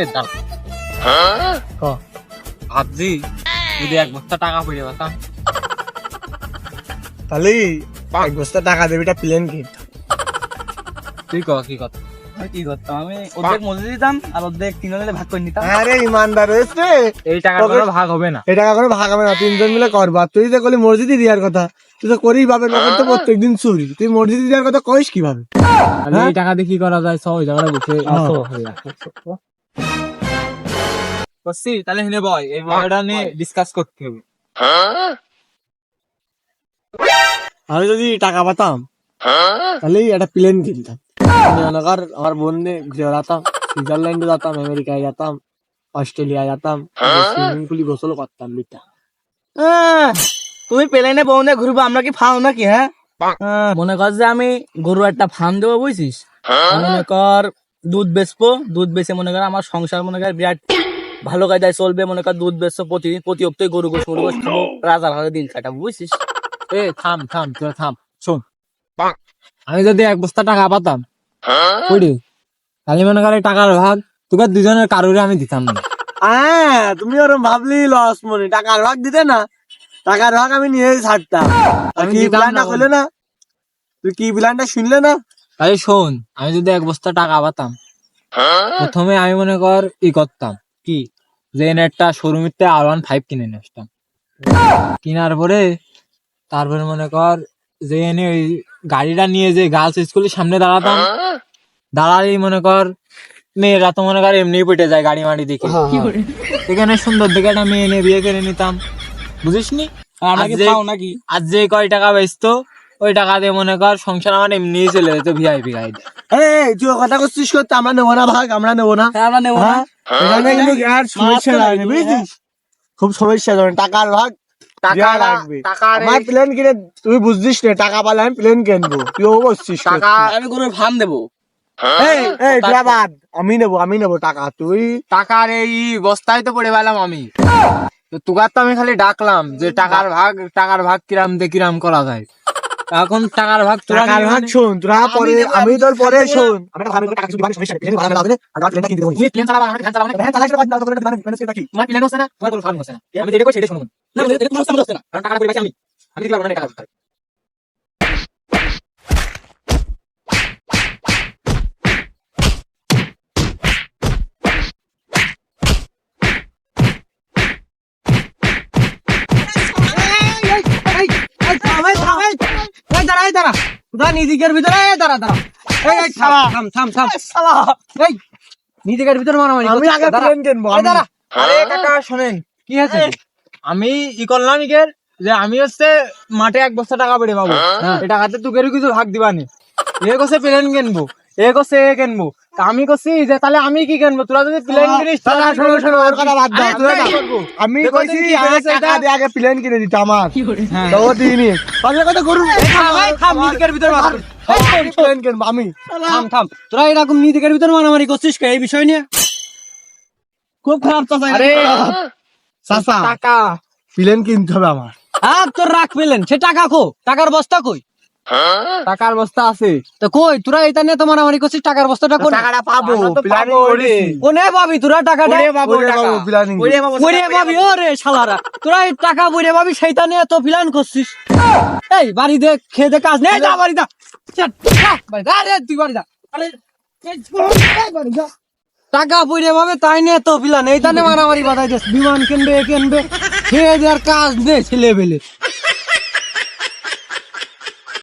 এ দাঁড়া। ভাবছি যদি এক বস্তা টাকা তাহলে এক বস্তা টাকা দেবে এটা প্লেন কিট তুই কর কি কথা কি করতাম? আমি অর্ধেক মজুরি দিতাম আর অর্ধেক তিনজন ভাগ করে নিতাম। আরে ইমানদার হয়েছে এই টাকার কোনো ভাগ হবে না। এটা করে ভাগ হবে না তিনজন মিলে করবা। তুই যে করলি মসজিদে দেওয়ার কথা তুই তো করেই পাবে না তো প্রত্যেকদিন চুরি। তুই মসজিদে দেওয়ার কথা কইস কীভাবে? এই টাকা দিয়ে কি করা যায়? বসে হ্যাঁ। করছি তাহলে হিনে বয় এই বয়টা নিয়ে ডিসকাস করতে হবে। আমি যদি টাকা পাতাম তাহলে একটা প্লেন কিনতাম। আমি আমার বোন ঘুরে বেড়াতাম সুইজারল্যান্ডে যেতাম আমেরিকায় যেতাম অস্ট্রেলিয়া যেতাম সুইমিং পুলে গোসল করতাম বিটা আহ, তুমি প্লেনে বউনে ঘুরবো আমরা কি ফাও নাকি হ্যাঁ? মনে কর যে আমি গরু একটা ফার্ম দেবো বুঝছিস? মনে কর দুধ বেচবো দুধ বেচে মনে কর আমার সংসার মনে কর বিরাট ভালো কায়দায় চলবে মনে কর দুধ বেচবো প্রতিদিন প্রতি হপ্তাহে গরু গোস গরু গোস খাব রাজার হাতে দিন কাটাবো বুঝছিস? এ থাম থাম তুই থাম শোন। আমি যদি এক বস্তা টাকা পাতাম বুঝলি? তাহলে মনে করে টাকার ভাগ তোকে দুজনের কারোরে আমি দিতাম না। হ্যাঁ তুমি ওরম ভাবলি লস মনে টাকার ভাগ দিতে না টাকার ভাগ আমি নিয়ে ছাড়তাম। কি প্ল্যানটা হলে না? তুই কি প্ল্যানটা শুনলে না? তাহলে শোন আমি যদি এক বস্তা টাকা পাতাম প্রথমে আমি মনে কর ই করতাম কি? যে শোরুমের থেকে আর ওয়ান ফাইভ কিনে নিয়ে আসতাম। কেনার পরে তারপরে মনে কর যে এনে ওই গাড়িটা নিয়ে যে গার্লস স্কুলের সামনে দাঁড়াতাম দাঁড়ালেই মনে কর মেয়েরা তো মনে কর এমনি পেটে যায় গাড়ি মাড়ি দেখে। এখানে সুন্দর দেখে একটা মেয়ে এনে বিয়ে করে নিতাম বুঝিস নি আর আর আর যে কয় টাকা বেচতো ওই টাকা দিয়ে মনে কর সংসার আমার এমনি চলে যেত ভিআইপি গাড়িতে এই তুই কথা করছিস করতে আমরা নেব না ভাগ আমরা নেব না। হ্যাঁ, আমরা নেব না। এখানে কিন্তু আর সমস্যা লাগবে বুঝছিস? খুব সমস্যা ধরেন টাকার ভাগ দেয়া লাগবে। টাকা আমার প্লেন কিনে তুই বুঝছিস না টাকা পালে আমি প্লেন কিনবো। তুই ও বসছিস টাকা আমি গরুর ফার্ম দেবো। এই এই বাদ। আমি নেব আমি নেব টাকা তুই? টাকার এই বস্তায় তো পড়ে পেলাম আমি। তো তুগার তো আমি খালি ডাকলাম যে টাকার ভাগ টাকার ভাগ কিরাম দে কিরাম করা যায়। এখন টাকার ভাগ তোরা টাকার ভাগ শুন শোন তোরা পরে আমি তোর পরে শুন। আমরা টাকা টাকা কিছু সমস্যা নেই প্লেন ভাড়া লাগবে আর প্লেনটা কিনতে দেবো তুই প্লেন চালাবা আমাকে ভ্যান চালাবা। না ভ্যান চালাইছ না তোর মানে প্লেন কি তোমার প্লেন হচ্ছে না? তোমার কোনো ফার্ম হচ্ছে না। আমি যেটা কই সেটা শুনুন। না এটা তোমার সামনে হচ্ছে না। কারণ টাকা পাইছি আমি আমি পারব না এই নিজেকের ভিতরে দাঁড়া দাঁড়া। এই এই থাম থাম থাম থাম। শালা। এই নিজেকের ভিতরে মারামারি আমি আগে প্লেন কিনবো দাঁড়া। আরে কাকা শুনেন। কি আছে আমি ই করলাম ইকের যে আমি হচ্ছে মাঠে এক বস্তা টাকা পেড়ে পাবো। এই টাকাতে তুকেরও কিছু ভাগ দিবানি। এ কোসে প্লেন কিনবো। এ কছে এ কিনবো আমি কছি যে তাহলে আমি কি কিনবো তোরা যদি প্লেন কিনিস তাহলে শোনো, শোনো, ওর কথা বাদ দাও, আমি তোরা? আমি কইছি করেছে টাকা? দিয়ে আগে প্লেন কিনে দিতে আমার। হ্যাঁ। তো ও দিইনি পাঁচের কথা করুন থাম, ভিতরে মার। প্লেন কিনবো আমি। থাম থাম। তোরা এরকম নিজেকের ভিতরে মারামারি করছিস কে? এই বিষয় নিয়ে? খুব খারাপ চাচা আরে চাচা টাকা। প্লেন কিনতে হবে আমার। আর তোর রাখ পেলেন সে টাকা খো টাকার বস্তা কই? টাকার বস্তা আছে। তো কই তোরা এটা নিয়ে তো মারামারি করছিস টাকার বস্তাটা কোন? টাকাটা পাবো প্ল্যানিং পাবো রে। করেছি কোনে পাবি তোরা টাকাটা ওরে ওরে planning। ওরে বাবু বইরে পাবি ও শালারা। তোরা এই টাকা বইরে পাবি সেইটা নিয়ে তো প্ল্যান করছিস। এই বাড়ি দে খেয়ে দে কাজ নেই যা বাড়ি দা চল, যা, বাড়ি দা, আরে তুই বাড়ি দা আরে বাড়ি দা। টাকা বইরে পাবে তাই নিয়ে তো প্ল্যান এইটা নিয়ে মারামারি বাধাই দিস। বিমান কিনবে এ কিনবে। খেয়ে দেওয়ার কাজ দে ছেলে বেলে